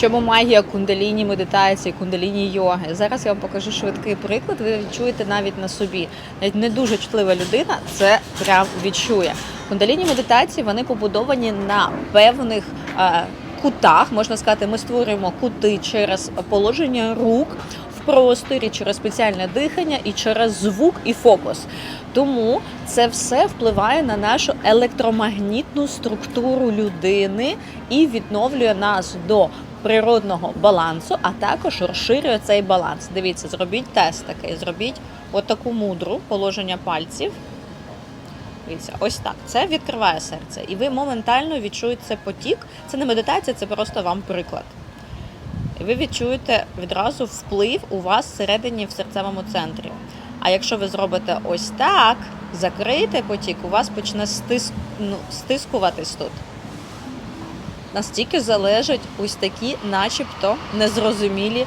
чому магія кундаліні медитації, кундаліні йоги? Зараз я вам покажу швидкий приклад. Ви відчуєте навіть на собі. Навіть не дуже чутлива людина це прям відчує. Кундаліні медитації вони побудовані на певних е, кутах. Можна сказати, ми створюємо кути через положення рук в просторі, через спеціальне дихання і через звук і фокус. Тому це все впливає на нашу електромагнітну структуру людини і відновлює нас до природного балансу, а також розширює цей баланс. Дивіться, зробіть тест такий, зробіть отаку мудру положення пальців. Дивіться, ось так. Це відкриває серце. І ви моментально відчуєте цей потік. Це не медитація, це просто вам приклад. І ви відчуєте відразу вплив у вас всередині в серцевому центрі. А якщо ви зробите ось так, закрийте потік, у вас почне стис... ну, стискуватись тут. Настільки залежать ось такі, начебто, незрозумілі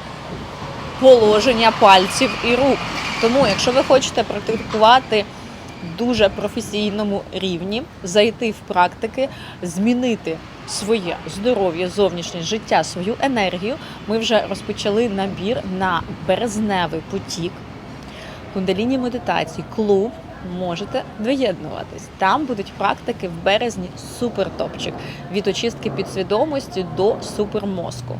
положення пальців і рук. Тому, якщо ви хочете практикувати дуже професійному рівні, зайти в практики, змінити своє здоров'я, зовнішнє життя, свою енергію, ми вже розпочали набір на березневий потік, кундаліні медитації, клуб. Можете доєднуватись. Там будуть практики в березні супер топчик від очистки підсвідомості до супермозку.